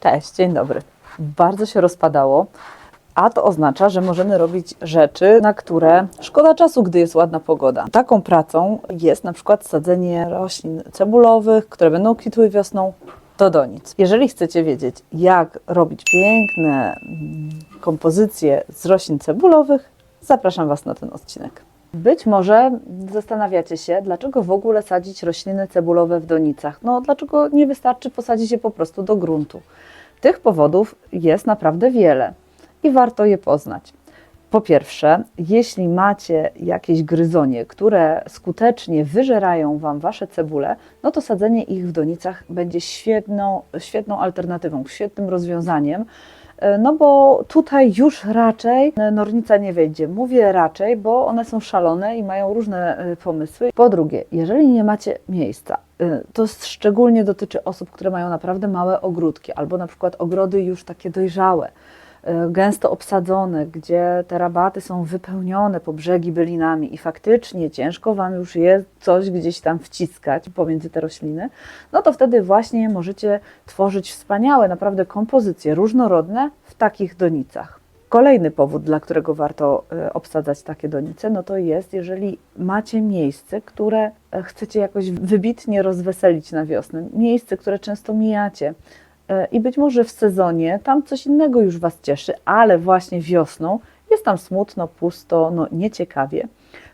Cześć, dzień dobry. Bardzo się rozpadało, a to oznacza, że możemy robić rzeczy, na które szkoda czasu, gdy jest ładna pogoda. Taką pracą jest na przykład sadzenie roślin cebulowych, które będą kwitły wiosną do donic. Jeżeli chcecie wiedzieć, jak robić piękne mm, kompozycje z roślin cebulowych, zapraszam Was na ten odcinek. Być może zastanawiacie się, dlaczego w ogóle sadzić rośliny cebulowe w donicach. No, dlaczego nie wystarczy posadzić je po prostu do gruntu? Tych powodów jest naprawdę wiele i warto je poznać. Po pierwsze, jeśli macie jakieś gryzonie, które skutecznie wyżerają Wam Wasze cebule, no to sadzenie ich w donicach będzie świetną, świetną alternatywą, świetnym rozwiązaniem, no bo tutaj już raczej nornica nie wejdzie. Mówię raczej, bo one są szalone i mają różne e, pomysły. Po drugie, jeżeli nie macie miejsca, e, to szczególnie dotyczy osób, które mają naprawdę małe ogródki albo na przykład ogrody już takie dojrzałe, gęsto obsadzone, gdzie te rabaty są wypełnione po brzegi bylinami i faktycznie ciężko Wam już jest coś gdzieś tam wciskać pomiędzy te rośliny, no to wtedy właśnie możecie tworzyć wspaniałe naprawdę kompozycje różnorodne w takich donicach. Kolejny powód, dla którego warto e, obsadzać takie donice, no to jest, jeżeli macie miejsce, które e, chcecie jakoś wybitnie rozweselić na wiosnę, miejsce, które często mijacie, i być może w sezonie tam coś innego już Was cieszy, ale właśnie wiosną jest tam smutno, pusto, no nieciekawie.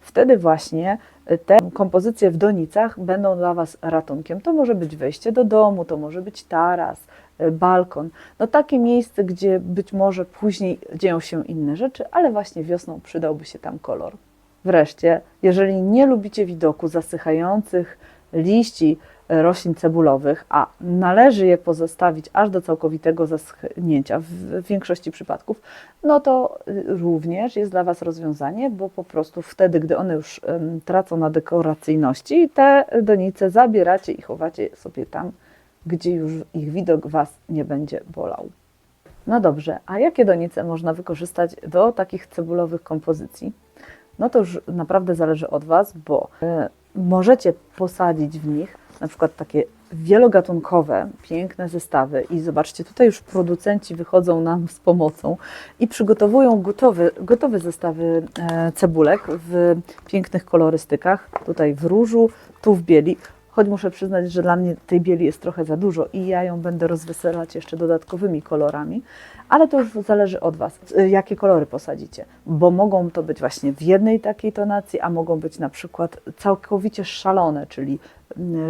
Wtedy właśnie e, te kompozycje w donicach będą dla Was ratunkiem. To może być wejście do domu, to może być taras, e, balkon. No takie miejsce, gdzie być może później dzieją się inne rzeczy, ale właśnie wiosną przydałby się tam kolor. Wreszcie, jeżeli nie lubicie widoku zasychających liści, roślin cebulowych, a należy je pozostawić aż do całkowitego zaschnięcia w większości przypadków, no to y, również jest dla Was rozwiązanie, bo po prostu wtedy, gdy one już tracą na dekoracyjności, te donice zabieracie i chowacie sobie tam, gdzie już ich widok Was nie będzie bolał. No dobrze, a jakie donice można wykorzystać do takich cebulowych kompozycji? No to już naprawdę zależy od Was, bo y, możecie posadzić w nich na przykład takie wielogatunkowe, piękne zestawy i zobaczcie, tutaj już producenci wychodzą nam z pomocą i przygotowują gotowe, gotowe zestawy e, cebulek w pięknych kolorystykach, tutaj w różu, tu w bieli, choć muszę przyznać, że dla mnie tej bieli jest trochę za dużo i ja ją będę rozweselać jeszcze dodatkowymi kolorami, ale to już zależy od Was, y, jakie kolory posadzicie, bo mogą to być właśnie w jednej takiej tonacji, a mogą być na przykład całkowicie szalone, czyli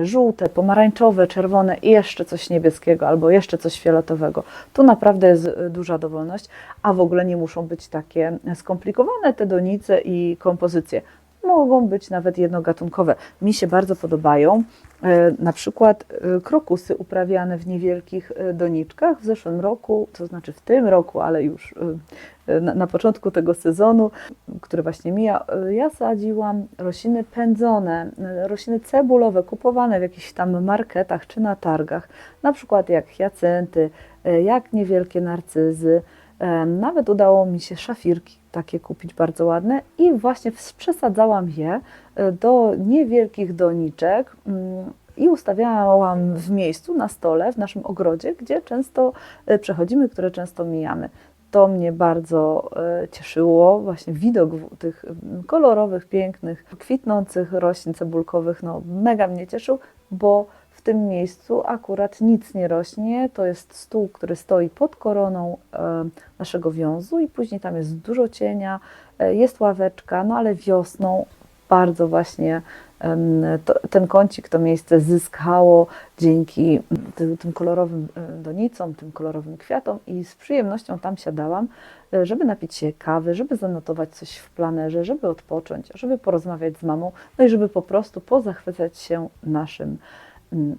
żółte, pomarańczowe, czerwone i jeszcze coś niebieskiego albo jeszcze coś fioletowego. Tu naprawdę jest y, duża dowolność, a w ogóle nie muszą być takie skomplikowane te donice i kompozycje mogą być nawet jednogatunkowe. Mi się bardzo podobają e, na przykład e, krokusy uprawiane w niewielkich e, doniczkach w zeszłym roku, to znaczy w tym roku, ale już na, początku tego sezonu, który właśnie mija, ja sadziłam rośliny pędzone, rośliny cebulowe, kupowane w jakichś tam marketach czy na targach, na przykład jak hiacynty, jak niewielkie narcyzy, nawet udało mi się szafirki takie kupić bardzo ładne i właśnie przesadzałam je e, do niewielkich doniczek mm, i ustawiałam w miejscu na stole w naszym ogrodzie, gdzie często e, przechodzimy, które często mijamy. To mnie bardzo e, cieszyło, właśnie widok tych mm, kolorowych, pięknych, kwitnących roślin cebulkowych, no mega mnie cieszył, bo w tym miejscu akurat nic nie rośnie. To jest stół, który stoi pod koroną e, naszego wiązu i później tam jest dużo cienia, e, jest ławeczka, no ale wiosną bardzo właśnie ten kącik, to miejsce zyskało dzięki tym, tym kolorowym e, donicom, tym kolorowym kwiatom i z przyjemnością tam siadałam, żeby napić się kawy, żeby zanotować coś w planerze, żeby odpocząć, żeby porozmawiać z mamą, no i żeby po prostu pozachwycać się naszym Mm,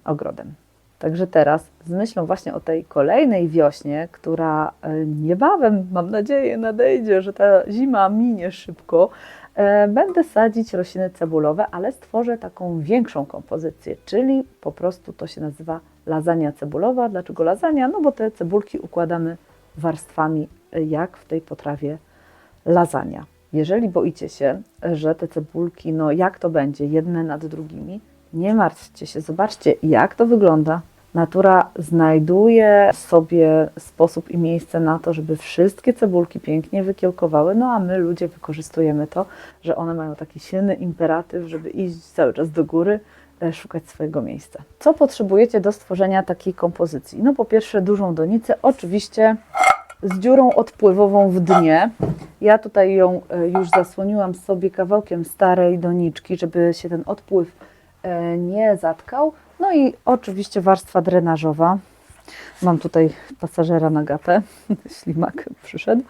ogrodem. Także teraz z myślą właśnie o tej kolejnej wiośnie, która e, niebawem, mam nadzieję, nadejdzie, że ta zima minie szybko, e, będę sadzić rośliny cebulowe, ale stworzę taką większą kompozycję, czyli po prostu to się nazywa lasagna cebulowa. Dlaczego lasagna? No bo te cebulki układamy warstwami, e, jak w tej potrawie lasagna. Jeżeli boicie się, że te cebulki, no jak to będzie, jedne nad drugimi, nie martwcie się, zobaczcie jak to wygląda Natura znajduje sobie sposób i miejsce na to, żeby wszystkie cebulki pięknie wykiełkowały, no a my ludzie wykorzystujemy to, że one mają taki silny imperatyw, żeby iść cały czas do góry, e, szukać swojego miejsca. Co potrzebujecie do stworzenia takiej kompozycji? No po pierwsze dużą donicę, oczywiście z dziurą odpływową w dnie. Ja tutaj ją e, już zasłoniłam sobie kawałkiem starej doniczki, żeby się ten odpływ nie zatkał. No i oczywiście warstwa drenażowa. Mam tutaj pasażera na gapę, ślimak przyszedł.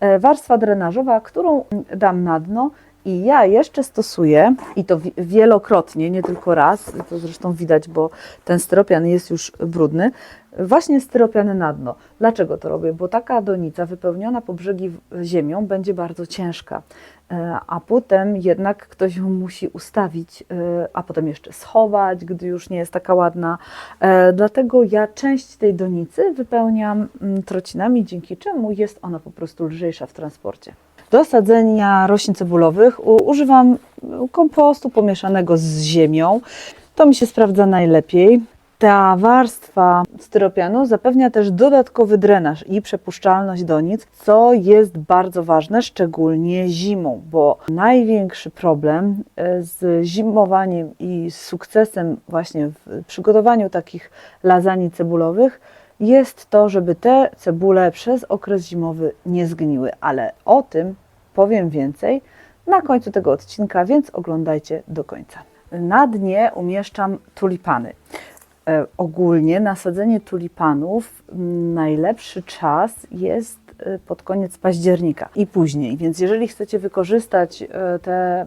E, Warstwa drenażowa, którą dam na dno i ja jeszcze stosuję, i to wi- wielokrotnie, nie tylko raz, to zresztą widać, bo ten styropian jest już brudny, właśnie styropiany na dno. Dlaczego to robię? Bo taka donica wypełniona po brzegi ziemią będzie bardzo ciężka, E, a potem jednak ktoś ją musi ustawić, e, a potem jeszcze schować, gdy już nie jest taka ładna. E, Dlatego ja część tej donicy wypełniam mm, trocinami, dzięki czemu jest ona po prostu lżejsza w transporcie. Do sadzenia roślin cebulowych używam kompostu pomieszanego z ziemią. To mi się sprawdza najlepiej. Ta warstwa styropianu zapewnia też dodatkowy drenaż i przepuszczalność donic, co jest bardzo ważne, szczególnie zimą, bo największy problem e, z zimowaniem i z sukcesem właśnie w przygotowaniu takich lasagne cebulowych jest to, żeby te cebule przez okres zimowy nie zgniły, ale o tym powiem więcej na końcu tego odcinka, więc oglądajcie do końca. Na dnie umieszczam tulipany. E, Ogólnie nasadzenie tulipanów najlepszy czas jest e, pod koniec października i później. Więc jeżeli chcecie wykorzystać e, te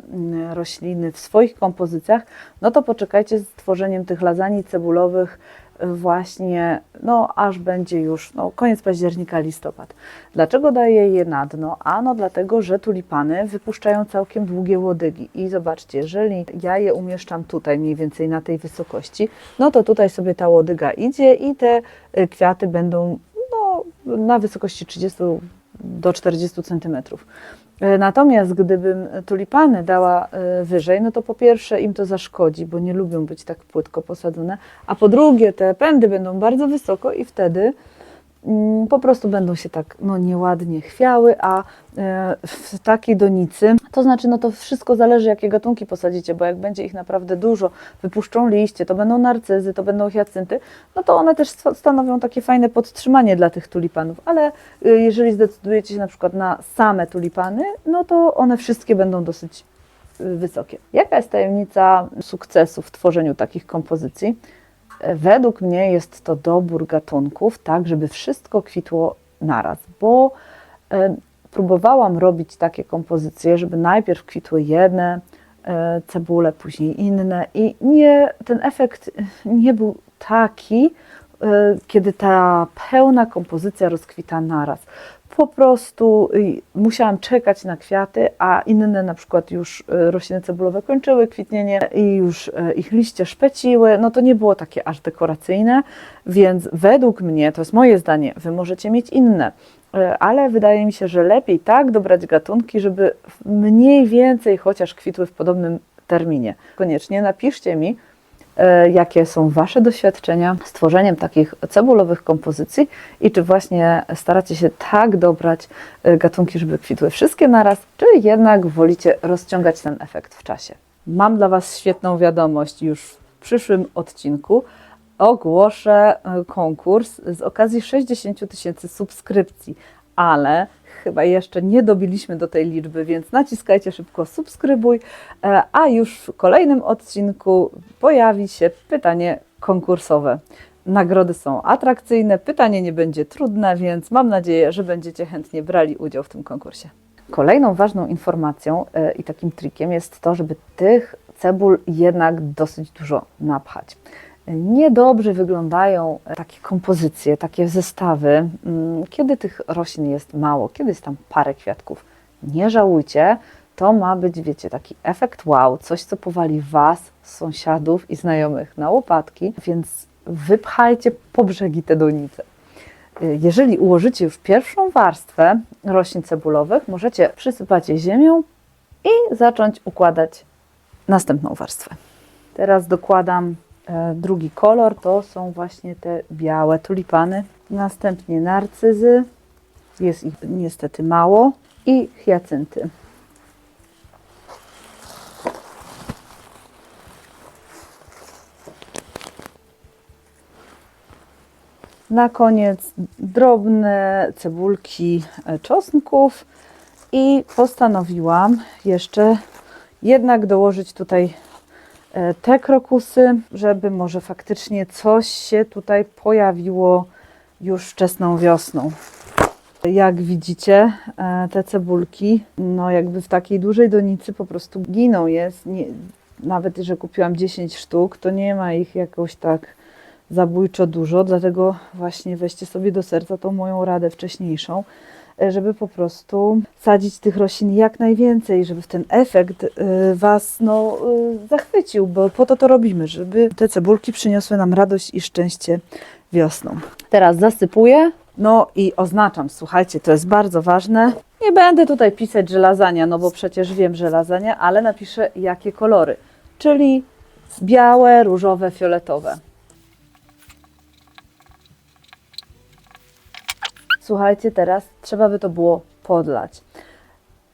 rośliny w swoich kompozycjach, no to poczekajcie z tworzeniem tych lasagne cebulowych właśnie, no aż będzie już no, koniec października, listopad. Dlaczego daję je na dno? Ano dlatego, że tulipany wypuszczają całkiem długie łodygi i zobaczcie, jeżeli ja je umieszczam tutaj mniej więcej na tej wysokości, no to tutaj sobie ta łodyga idzie i te y, kwiaty będą no, na wysokości 30 do 40 centymetrów. E, Natomiast gdybym tulipany dała e, wyżej, no to po pierwsze im to zaszkodzi, bo nie lubią być tak płytko posadzone, a po drugie te pędy będą bardzo wysoko i wtedy po prostu będą się tak no, nieładnie chwiały, a e, w takiej donicy, to znaczy no to wszystko zależy jakie gatunki posadzicie, bo jak będzie ich naprawdę dużo, wypuszczą liście, to będą narcyzy, to będą hiacynty, no to one też sta- stanowią takie fajne podtrzymanie dla tych tulipanów, ale y, jeżeli zdecydujecie się na przykład na same tulipany, no to one wszystkie będą dosyć y, wysokie. Jaka jest tajemnica sukcesu w tworzeniu takich kompozycji? Według mnie jest to dobór gatunków, tak żeby wszystko kwitło naraz, bo e, próbowałam robić takie kompozycje, żeby najpierw kwitły jedne e, cebule, później inne i nie, ten efekt nie był taki, kiedy ta pełna kompozycja rozkwita naraz. Po prostu y, musiałam czekać na kwiaty, a inne na przykład już y, rośliny cebulowe kończyły kwitnienie i już y, ich liście szpeciły. No to nie było takie aż dekoracyjne, więc według mnie, to jest moje zdanie, wy możecie mieć inne. Ale wydaje mi się, że lepiej tak dobrać gatunki, żeby mniej więcej chociaż kwitły w podobnym terminie. Koniecznie napiszcie mi, e, jakie są Wasze doświadczenia z tworzeniem takich cebulowych kompozycji i czy właśnie staracie się tak dobrać e, gatunki, żeby kwitły wszystkie naraz, czy jednak wolicie rozciągać ten efekt w czasie. Mam dla Was świetną wiadomość już w przyszłym odcinku. Ogłoszę e, konkurs z okazji 60 000 tysięcy subskrypcji, ale chyba jeszcze nie dobiliśmy do tej liczby, więc naciskajcie szybko subskrybuj, e, a już w kolejnym odcinku pojawi się pytanie konkursowe. Nagrody są atrakcyjne, pytanie nie będzie trudne, więc mam nadzieję, że będziecie chętnie brali udział w tym konkursie. Kolejną ważną informacją e, i takim trikiem jest to, żeby tych cebul jednak dosyć dużo napchać. Niedobrze wyglądają takie kompozycje, takie zestawy, mm, kiedy tych roślin jest mało, kiedy jest tam parę kwiatków. Nie żałujcie, to ma być, wiecie, taki efekt wow, coś, co powali Was, sąsiadów i znajomych na łopatki, więc wypchajcie po brzegi te donice. Y, Jeżeli ułożycie już pierwszą warstwę roślin cebulowych, możecie przysypać je ziemią i zacząć układać następną warstwę. Teraz dokładam E, Drugi kolor to są właśnie te białe tulipany. Następnie narcyzy, jest ich niestety mało, i hiacynty. Na koniec drobne cebulki e, czosnków i postanowiłam jeszcze jednak dołożyć tutaj e, te krokusy, żeby może faktycznie coś się tutaj pojawiło już wczesną wiosną. Jak widzicie, e, te cebulki, no jakby w takiej dużej donicy po prostu giną. Jest, nie, nawet że kupiłam 10 sztuk, to nie ma ich jakoś tak zabójczo dużo, dlatego właśnie weźcie sobie do serca tą moją radę wcześniejszą, e, żeby po prostu sadzić tych roślin jak najwięcej, żeby ten efekt y, Was no, y, zachwycił, bo po to to robimy, żeby te cebulki przyniosły nam radość i szczęście wiosną. Teraz zasypuję, no i oznaczam, słuchajcie, to jest bardzo ważne. Nie będę tutaj pisać, że lasagna, no bo przecież wiem, że lasagna, ale napiszę jakie kolory, czyli białe, różowe, fioletowe. Słuchajcie, teraz trzeba by to było podlać.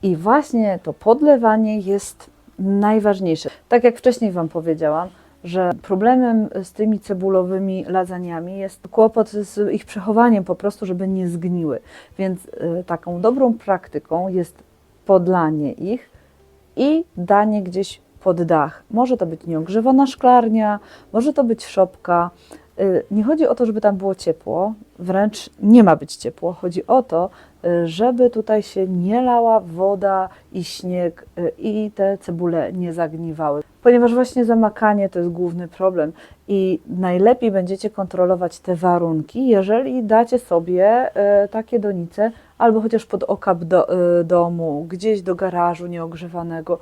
I właśnie to podlewanie jest najważniejsze. Tak jak wcześniej Wam powiedziałam, że problemem z tymi cebulowymi lasagnami jest kłopot z ich przechowaniem po prostu, żeby nie zgniły. Więc y, taką dobrą praktyką jest podlanie ich i danie gdzieś pod dach. Może to być nieogrzewana szklarnia, może to być szopka. Y, Nie chodzi o to, żeby tam było ciepło, wręcz nie ma być ciepło. Chodzi o to, y, żeby tutaj się nie lała woda i śnieg y, i te cebule nie zagniwały. Ponieważ właśnie zamakanie to jest główny problem i najlepiej będziecie kontrolować te warunki, jeżeli dacie sobie takie donice albo chociaż pod okap do, y, domu, gdzieś do garażu nieogrzewanego,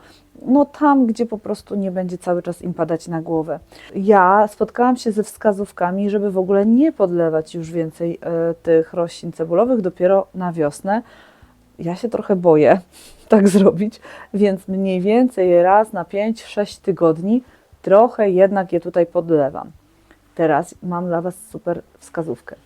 no tam, gdzie po prostu nie będzie cały czas im padać na głowę. Ja spotkałam się ze wskazówkami, żeby w ogóle nie podlewać już więcej y, tych roślin cebulowych dopiero na wiosnę. Ja się trochę boję tak zrobić, więc mniej więcej raz na 5-6 tygodni trochę jednak je tutaj podlewam. Teraz mam dla Was super wskazówkę.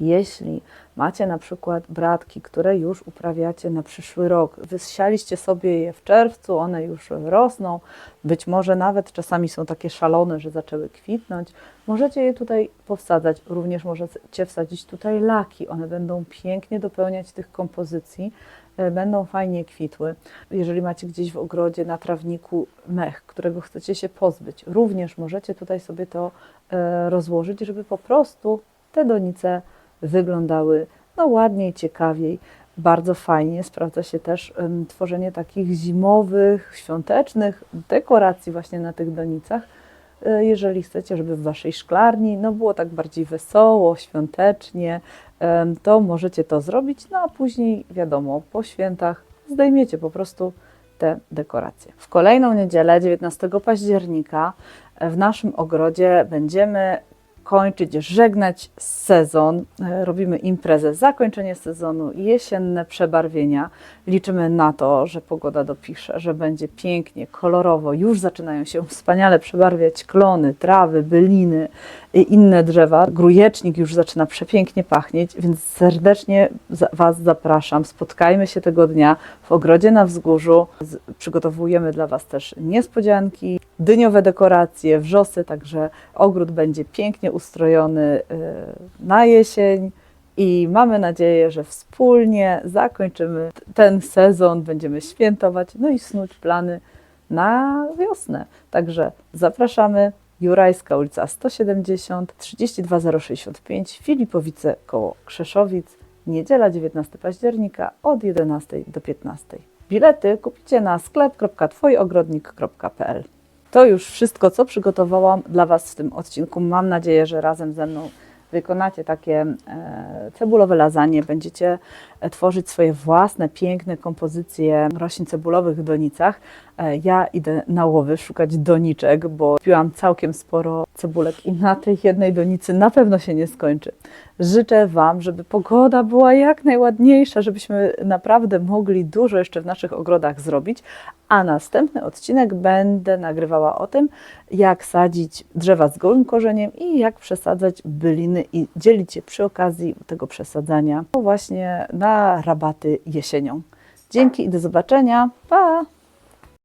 Jeśli macie na przykład bratki, które już uprawiacie na przyszły rok, wysialiście sobie je w czerwcu, one już rosną, być może nawet czasami są takie szalone, że zaczęły kwitnąć, możecie je tutaj powsadzać. Również możecie wsadzić tutaj laki, one będą pięknie dopełniać tych kompozycji, e, będą fajnie kwitły. Jeżeli macie gdzieś w ogrodzie na trawniku mech, którego chcecie się pozbyć, również możecie tutaj sobie to e, rozłożyć, żeby po prostu te donice wyglądały no, ładniej, ciekawiej. Bardzo fajnie sprawdza się też em, tworzenie takich zimowych, świątecznych dekoracji właśnie na tych donicach. E, Jeżeli chcecie, żeby w waszej szklarni no, było tak bardziej wesoło, świątecznie, em, to możecie to zrobić, no a później wiadomo, po świętach zdejmiecie po prostu te dekoracje. W kolejną niedzielę, 19 października, w naszym ogrodzie będziemy kończyć, żegnać sezon. E, Robimy imprezę, zakończenie sezonu, jesienne przebarwienia. Liczymy na to, że pogoda dopisze, że będzie pięknie, kolorowo. Już zaczynają się wspaniale przebarwiać klony, trawy, byliny inne drzewa. Grujecznik już zaczyna przepięknie pachnieć, więc serdecznie Was zapraszam. Spotkajmy się tego dnia w ogrodzie na wzgórzu. Przygotowujemy dla Was też niespodzianki, dyniowe dekoracje, wrzosy, także ogród będzie pięknie ustrojony y, na jesień. I mamy nadzieję, że wspólnie zakończymy ten sezon, będziemy świętować, no i snuć plany na wiosnę. Także zapraszamy. Jurajska ulica 170 32065 Filipowice koło Krzeszowic. Niedziela 19 października od 11 do 15. Bilety kupicie na sklep.twoiogrodnik.pl To już wszystko, co przygotowałam dla Was w tym odcinku. Mam nadzieję, że razem ze mną wykonacie takie e, cebulowe lasagne, będziecie e, tworzyć swoje własne, piękne kompozycje roślin cebulowych w donicach. E, Ja idę na łowy szukać doniczek, bo piłam całkiem sporo cebulek i na tej jednej donicy na pewno się nie skończy. Życzę Wam, żeby pogoda była jak najładniejsza, żebyśmy naprawdę mogli dużo jeszcze w naszych ogrodach zrobić, a następny odcinek będę nagrywała o tym, jak sadzić drzewa z gołym korzeniem i jak przesadzać byliny i dzielić się przy okazji tego przesadzania właśnie na rabaty jesienią. Dzięki i do zobaczenia. Pa!